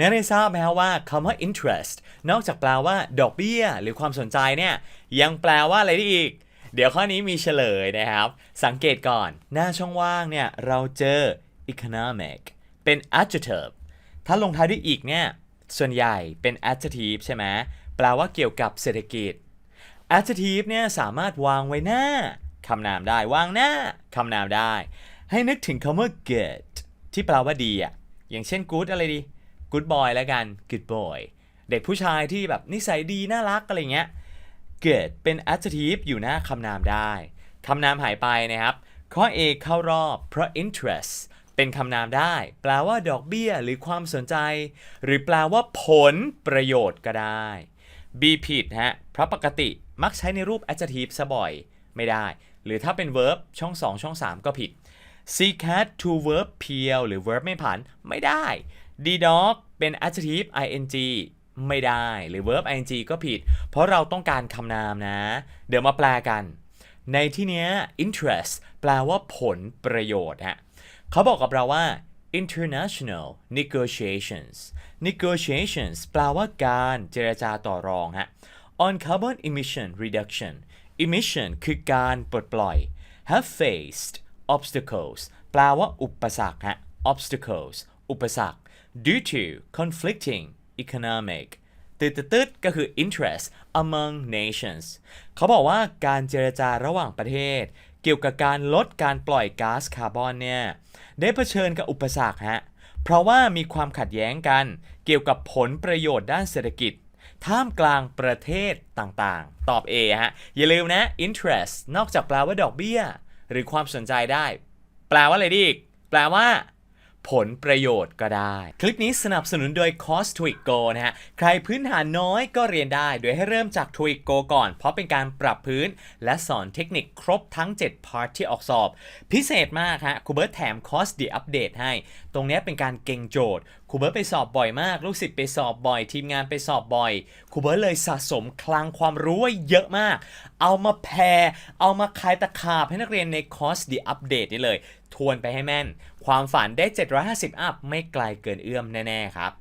นักเรียนทราบไหมครับว่าคำว่า interest นอกจากแปลว่า ดอกเบี้ย หรือความสนใจเนี่ยยังแปลว่าอะไรได้อีก เดี๋ยวข้อนี้มีเฉลยนะครับ สังเกตก่อน หน้าช่องว่างเนี่ยเราเจอ economic เป็น adjective ถ้าลงท้ายด้วยอีกเนี่ยส่วนใหญ่เป็น adjective ใช่ไหมแปลว่าเกี่ยวกับเศรษฐกิจ adjective เนี่ยสามารถวางไว้หน้าคำนามได้วางหน้าคำนามได้ ให้นึกถึงคำว่า good ที่แปลว่าดีอะอย่างเช่น good อะไรดี good boy แล้วกัน good boy เด็กผู้ชายที่แบบนิสัยดีน่ารักอะไรเงี้ย good เป็น adjective อยู่หน้าคำนามได้ คำนามหายไปนะครับ ข้อ A เข้ารอบ เพราะ interest เป็นคำนามได้ แปลว่าดอกเบี้ยหรือความสนใจ หรือแปลว่าผลประโยชน์ก็ได้ B ผิดฮะ เพราะปกติมักใช้ในรูป adjective ซะบ่อย ไม่ได้ หรือถ้าเป็น verb ช่อง 2 ช่อง 3 ก็ผิด C cat to verb เพียวหรือ verb ไม่ผัน ไม่ได้ D dog เป็น adjective ing ไม่ได้หรือ verb ing ก็ผิด เพราะเราต้องการคำนามนะ เดี๋ยวมาแปลกัน ในที่เนี้ย interest แปลว่าผลประโยชน์ฮะเขาบอกกับเราว่า international negotiations negotiations แปลว่าการเจรจาต่อรองฮะ on carbon emission reduction emission คือการปลดปล่อย have faced obstacles แปลว่าอุปสรรคฮะ obstacles อุปสรรค due to conflicting economic ตืดตืดๆก็คือ interest among nations เขาบอกว่าการเจรจาระหว่างประเทศ เกี่ยวกับการลดการปล่อยก๊าซคาร์บอนเนี่ยได้เผชิญกับอุปสรรคฮะ เพราะว่ามีความขัดแย้งกัน เกี่ยวกับผลประโยชน์ด้านเศรษฐกิจ ท่ามกลางประเทศต่างๆ ตอบ A ฮะ อย่าลืมนะ interest นอกจากแปลว่าดอกเบี้ย หรือความสนใจได้ แปลว่าอะไรดีอีก แปลว่า ผลประโยชน์ก็ได้ คลิปนี้สนับสนุนโดย Cost to Go นะฮะ ใครพื้นฐานน้อยก็เรียนได้ โดยให้เริ่มจาก to Go ก่อน เพราะเป็นการปรับพื้น และสอนเทคนิคครบทั้ง 7 พาร์ทที่ออกสอบ พิเศษมากฮะครูเบิร์ตแถม Cost the Update ให้ ตรงนี้เป็นการเก่งโจทย์ครูเบิร์ตไปสอบบ่อยมาก ลูกศิษย์ไปสอบบ่อย ทีมงานไปสอบบ่อยครูเบิร์ตเลยสะสมคลังความรู้ไว้เยอะมาก เอามาแพรเอามาคลายตะขาบให้นักเรียนใน Cost the Update นี่เลย ทวนไปให้แม่น ความฝันได้ 750 อัพไม่ไกลเกินเอื้อมแน่ ๆ ครับ